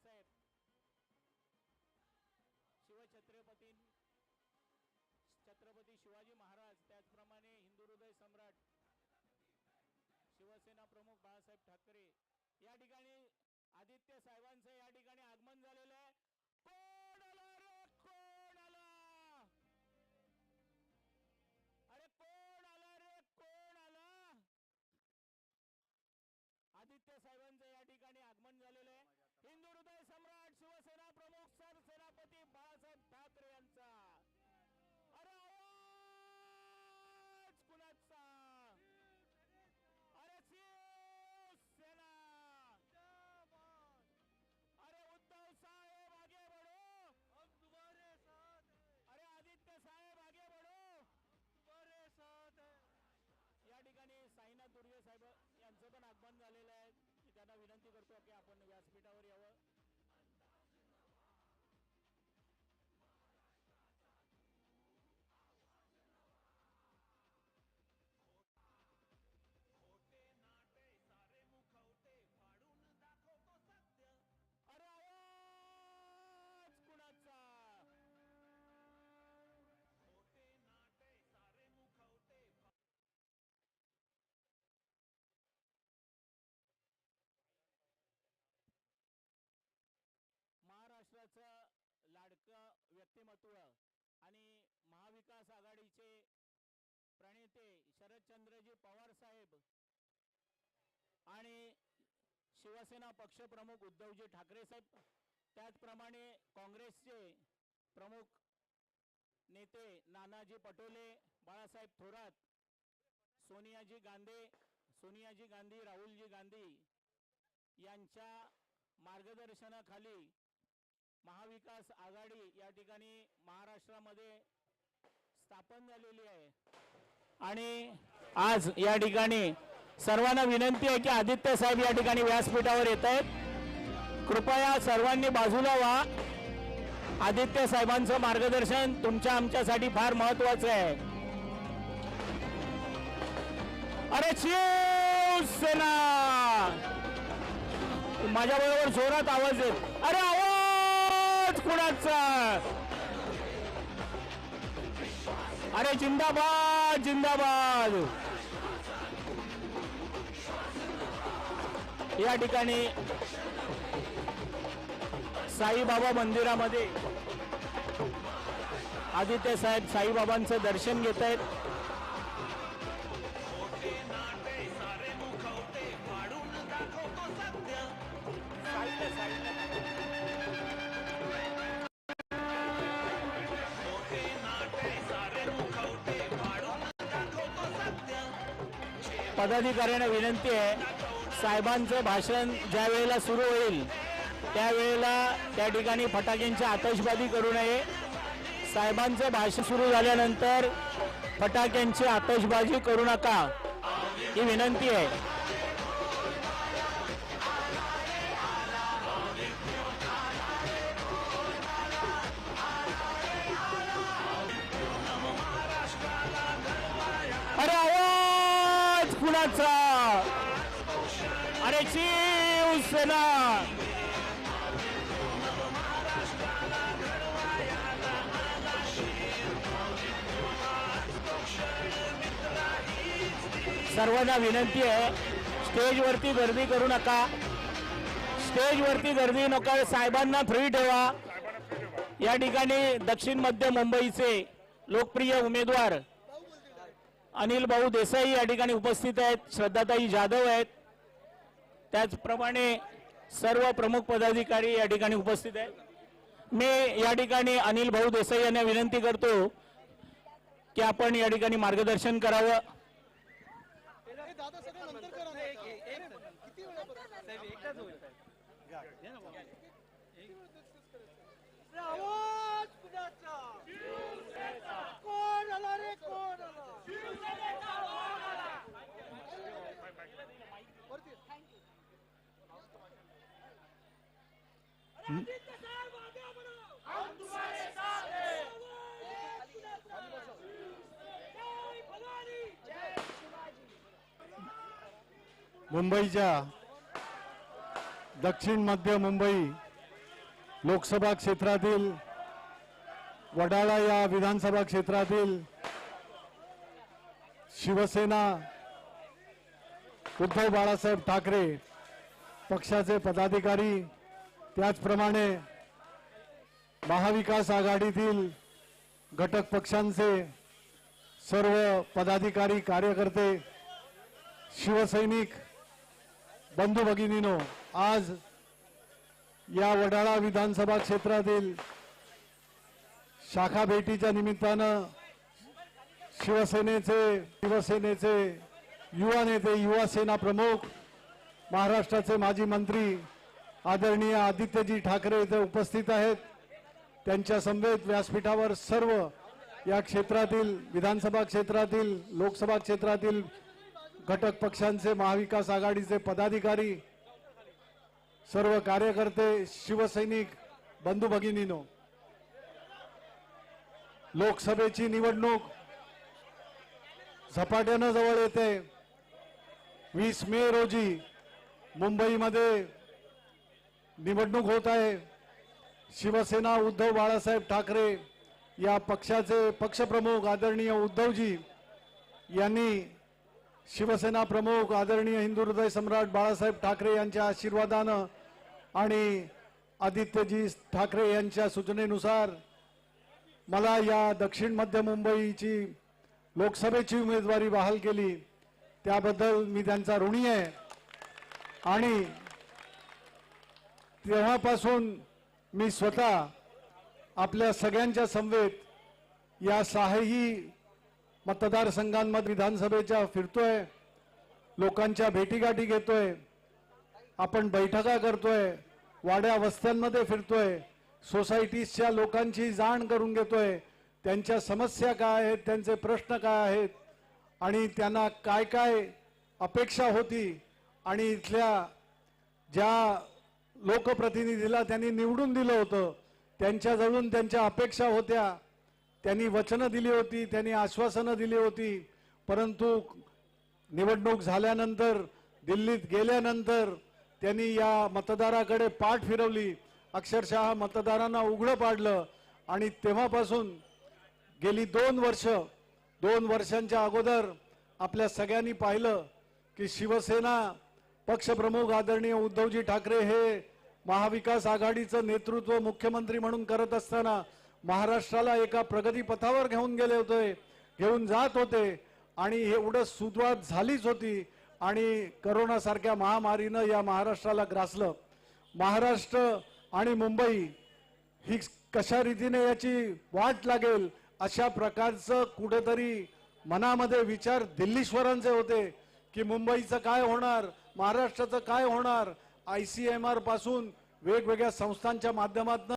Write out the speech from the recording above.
साहेब. शिवछत्रपती छत्रपती शिवाजी महाराज त्याचप्रमाणे हिंदू हृदय सम्राट शिवसेना प्रमुख बाळासाहेब ठाकरे. या ठिकाणी आदित्य साहेबांचं या ठिकाणी आगमन झालेलं आहे. कोण आला रे? कोण आला? अरे कोण आला रे? कोण आला? आदित्य साहेबांचं या ठिकाणी आगमन झालेलं आहे. हिंदू हृदय सम्राट शिवसेना प्रमुख सरसेनापती बाळासाहेब ठाकरे महाराष्ट्राचं लाडकं व्यक्तिमत्व आणि महाविकास आघाडीचे प्रणेते शरदचंद्रजी पवार साहेब आणि शिवसेना पक्षप्रमुख उद्धवजी ठाकरे साहेब त्याचप्रमाणे काँग्रेसचे प्रमुख नेते नानाजी पटोले बाळासाहेब थोरात सोनियाजी गांधी सोनियाजी गांधी राहुलजी गांधी यांच्या मार्गदर्शनाखाली महाविकास आघाडी या ठिकाणी महाराष्ट्रामध्ये स्थापन झालेली आहे. आणि आज या ठिकाणी सर्वांना विनंती आहे की आदित्य साहेब या ठिकाणी व्यासपीठावर येत आहेत. कृपया सर्वांनी बाजूला व्हा. आदित्य साहेबांचं मार्गदर्शन तुमच्या आमच्यासाठी फार महत्वाचं आहे. अरे शिवसेना! माझ्याबरोबर जोरात आवाज येत अरे आवाज कुणाचा अरे जिंदाबाद जिंदाबाद. या ठिकाणी साईबाबा मंदिरामध्ये आदित्य साहेब साईबाबांचं दर्शन घेत आहेत पदाधिकाऱ्यांना विनंती आहे साहेबांचं भाषण ज्या वेळेला सुरू होईल त्यावेळेला त्या ठिकाणी फटाक्यांची आतषबाजी करू नये. साहेबांचं भाषण सुरू झाल्यानंतर फटाक्यांची आतषबाजी करू नका ही विनंती आहे. आवाज कुणाचा अरे शिवसेना सर्वांना विनंती आहे स्टेजवरती गर्दी करू नका. स्टेजवरती गर्दी नका साहेबांना फ्री ठेवा. या ठिकाणी दक्षिण मध्य मुंबईचे लोकप्रिय उमेदवार अनिल भाऊ देसाई या ठिकाणी उपस्थित आहेत श्रद्धाताई जाधव आहेत. त्याचप्रमाणे सर्व प्रमुख पदाधिकारी या ठिकाणी उपस्थित आहेत. मी या ठिकाणी अनिल भाऊ देसाई यांना विनंती करतो की आपण या ठिकाणी मार्गदर्शन करावं. कोण आला रे कोण आला? मुंबईच्या दक्षिण मध्य मुंबई लोकसभा क्षेत्रातील वडाळा या विधानसभा क्षेत्रातील शिवसेना उद्धव बाळासाहेब ठाकरे पक्षाचे पदाधिकारी त्याचप्रमाणे महाविकास आघाडीतील घटक पक्षांचे सर्व पदाधिकारी कार्यकर्ते शिवसैनिक बंधू भगिनीनो आज या वडाळा विधानसभा क्षेत्रातील शाखा भेटीच्या निमित्तानं शिवसेनेचे शिवसेनेचे युवा नेते युवा सेना प्रमुख महाराष्ट्राचे माजी मंत्री आदरणीय आदित्यजी ठाकरे इथे उपस्थित आहेत. त्यांच्या समवेत व्यासपीठावर सर्व या क्षेत्रातील विधानसभा क्षेत्रातील लोकसभा क्षेत्रातील घटक पक्षांचे महाविकास आघाडीचे पदाधिकारी सर्व कार्यकर्ते शिवसैनिक बंधू भगिनीनो लोकसभेची निवडणूक झपाट्यानं जवळ येते. वीस मे रोजी मुंबईमध्ये निवडणूक होत आहे. शिवसेना उद्धव बाळासाहेब ठाकरे या पक्षाचे पक्षप्रमुख आदरणीय उद्धवजी यांनी शिवसेना प्रमुख आदरणीय हिंदू हृदय सम्राट बाळासाहेब ठाकरे यांच्या आशीर्वादानं आणि आदित्यजी ठाकरे यांच्या सूचनेनुसार मला या दक्षिण मध्य मुंबईची लोकसभेची उमेदवारी बहाल केली. त्याबद्दल मी त्यांचा ऋणी आहे. आणि तेव्हापासून मी स्वतः आपल्या सगळ्यांच्या समवेत या सहाही मतदारसंघांमध्ये विधानसभेच्या फिरतोय लोकांच्या भेटीगाठी घेतोय आपण बैठका करतोय वाड्या वस्त्यांमध्ये फिरतोय सोसायटीजच्या लोकांची जाण करून घेतोय त्यांच्या समस्या काय आहेत त्यांचे प्रश्न काय आहेत आणि त्यांना काय काय अपेक्षा होती आणि इथल्या ज्या लोकप्रतिनिधीला त्यांनी निवडून दिलं होतं. त्यांच्याजवळून त्यांच्या अपेक्षा होत्या. त्यांनी वचनं दिली होती त्यांनी आश्वासनं दिली होती. परंतु निवडणूक झाल्यानंतर दिल्लीत गेल्यानंतर त्यांनी या मतदाराकडे पाठ फिरवली. अक्षरशः मतदारांना उघडं पाडलं. आणि तेव्हापासून गेली दोन वर्ष दोन वर्षांच्या अगोदर आपल्या सगळ्यांनी पाहिलं की शिवसेना पक्षप्रमुख आदरणीय उद्धवजी ठाकरे हे महाविकास आघाडीचं नेतृत्व मुख्यमंत्री म्हणून करत असताना महाराष्ट्राला एका प्रगतीपथावर घेऊन गेले होते घेऊन जात होते आणि एवढं सुरुवात झालीच होती आणि करोनासारख्या महामारीनं या महाराष्ट्राला ग्रासलं. महाराष्ट्र आणि मुंबई ही कशा रीतीने याची वाट लागेल अशा प्रकारचं कुठेतरी मनामध्ये विचार दिल्लीश्वरांचे होते की मुंबईचं काय होणार महाराष्ट्राचं काय होणार आय सी एम आरपासून वेगवेगळ्या संस्थांच्या माध्यमातून